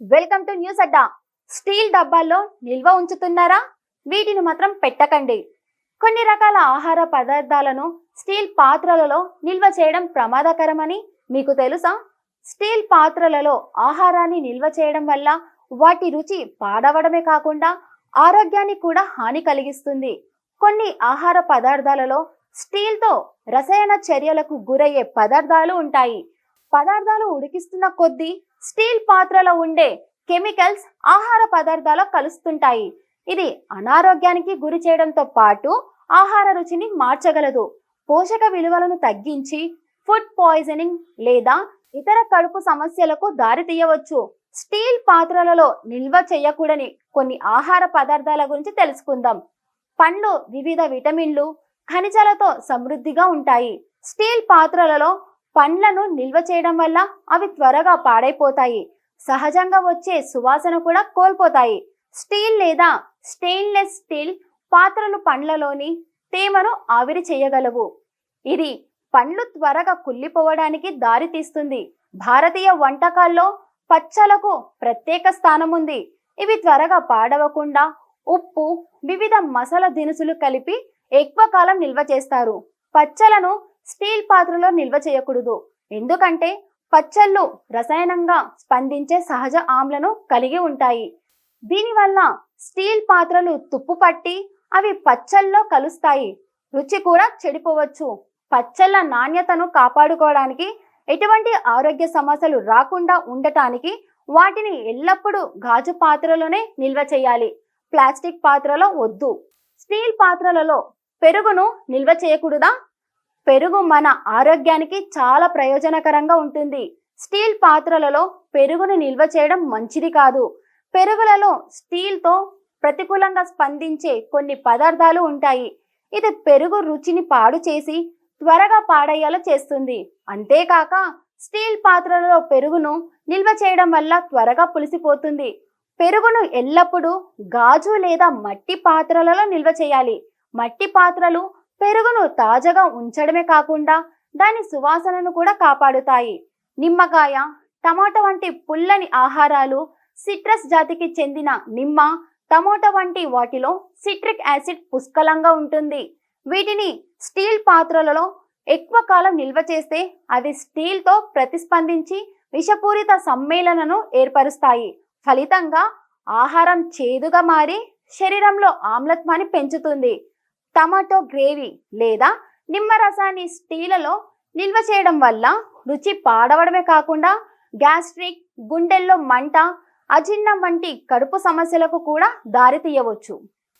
Welcome to news Adda. Steel డబ్బాల్లో నిల్వ ఉంచుతున్నారా? వీటిని మాత్రం పెట్టకండి. కొన్ని రకాల ఆహార పదార్థాలను స్టీల్ పాత్రలలో నిల్వ చేయడం ప్రమాదకరమని మీకు తెలుసా? స్టీల్ పాత్రలలో ఆహారాన్ని నిల్వ చేయడం వల్ల వాటి రుచి పాడవడమే కాకుండా ఆరోగ్యానికి కూడా హాని కలిగిస్తుంది. కొన్ని ఆహార పదార్థాలలో స్టీల్తో రసాయన చర్యలకు గురయ్యే పదార్థాలు ఉంటాయి. పదార్థాలు ఉడికిస్తున్న కొద్దీ స్టీల్ పాత్రలో ఉండే కెమికల్స్ ఆహార పదార్థాల్లో కలుస్తుంటాయి. ఇది అనారోగ్యానికి గురి చేయడంతో పాటు ఆహార రుచిని మార్చగలదు. పోషక విలువలను తగ్గించి ఫుడ్ పాయిజనింగ్ లేదా ఇతర కడుపు సమస్యలకు దారితీయవచ్చు స్టీల్ పాత్రలలో నిల్వ చేయకూడని కొన్ని ఆహార పదార్థాల గురించి తెలుసుకుందాం. పండ్లు వివిధ విటమిన్లు ఖనిజాలతో సమృద్ధిగా ఉంటాయి. స్టీల్ పాత్రలలో పండ్లను నిల్వ చేయడం వల్ల అవి త్వరగా పాడైపోతాయి. సహజంగా వచ్చే సువాసన కూడా కోల్పోతాయి. స్టీల్ లేదా స్టెయిన్లెస్ స్టీల్ పాత్రలు పండ్లలోని తేమను ఆవిరి చేయగలవు. ఇది పండ్లు త్వరగా కుళ్ళిపోవడానికి దారితీస్తుంది భారతీయ వంటకాల్లో పచ్చలకు ప్రత్యేక స్థానం ఉంది ఇవి త్వరగా పాడవకుండా ఉప్పు వివిధ మసాలా దినుసులు కలిపి ఎక్కువ కాలం నిల్వ చేస్తారు. పచ్చలను స్టీల్ పాత్రలో నిల్వ చేయకూడదు. ఎందుకంటే పచ్చళ్ళు రసాయనంగా స్పందించే సహజ ఆమ్లను కలిగి ఉంటాయి. దీనివల్ల స్టీల్ పాత్రలు తుప్పు పట్టి అవి పచ్చళ్ళలో కలుస్తాయి. రుచి కూడా చెడిపోవచ్చు. పచ్చళ్ళ నాణ్యతను కాపాడుకోవడానికి ఎటువంటి ఆరోగ్య సమస్యలు రాకుండా ఉండటానికి వాటిని ఎల్లప్పుడూ గాజు పాత్రలోనే నిల్వ చేయాలి. ప్లాస్టిక్ పాత్రలో వద్దు. స్టీల్ పాత్రలలో పెరుగును నిల్వ చేయకూడదా? పెరుగు మన ఆరోగ్యానికి చాలా ప్రయోజనకరంగా ఉంటుంది. స్టీల్ పాత్రలలో పెరుగును నిల్వ చేయడం మంచిది కాదు. పెరుగులలో స్టీల్తో ప్రతికూలంగా స్పందించే కొన్ని పదార్థాలు ఉంటాయి. ఇది పెరుగు రుచిని పాడు చేసి త్వరగా పాడయ్యేలా చేస్తుంది. అంతేకాక స్టీల్ పాత్రలలో పెరుగును నిల్వ చేయడం వల్ల త్వరగా పులిసిపోతుంది. పెరుగును ఎల్లప్పుడూ గాజు లేదా మట్టి పాత్రలలో నిల్వ చేయాలి. మట్టి పాత్రలు పెరుగును తాజాగా ఉంచడమే కాకుండా దాని సువాసనను కూడా కాపాడుతాయి. నిమ్మకాయ టమాటా వంటి పుల్లని ఆహారాలు సిట్రస్ జాతికి చెందిన నిమ్మ టమోటా వంటి వాటిలో సిట్రిక్ యాసిడ్ పుష్కలంగా ఉంటుంది. వీటిని స్టీల్ పాత్రలలో ఎక్కువ కాలం నిల్వ చేస్తే అవి స్టీల్తో ప్రతిస్పందించి విషపూరిత సమ్మేళనను ఏర్పరుస్తాయి. ఫలితంగా ఆహారం చేదుగా మారి శరీరంలో ఆమ్లత్వాన్ని పెంచుతుంది. టమాటో గ్రేవీ లేదా నిమ్మరసాన్ని స్టీలలో నిల్వ చేయడం వల్ల రుచి పాడవడమే కాకుండా గ్యాస్ట్రిక్ గుండెల్లో మంట అజీర్ణం వంటి కడుపు సమస్యలకు కూడా దారితీయవచ్చు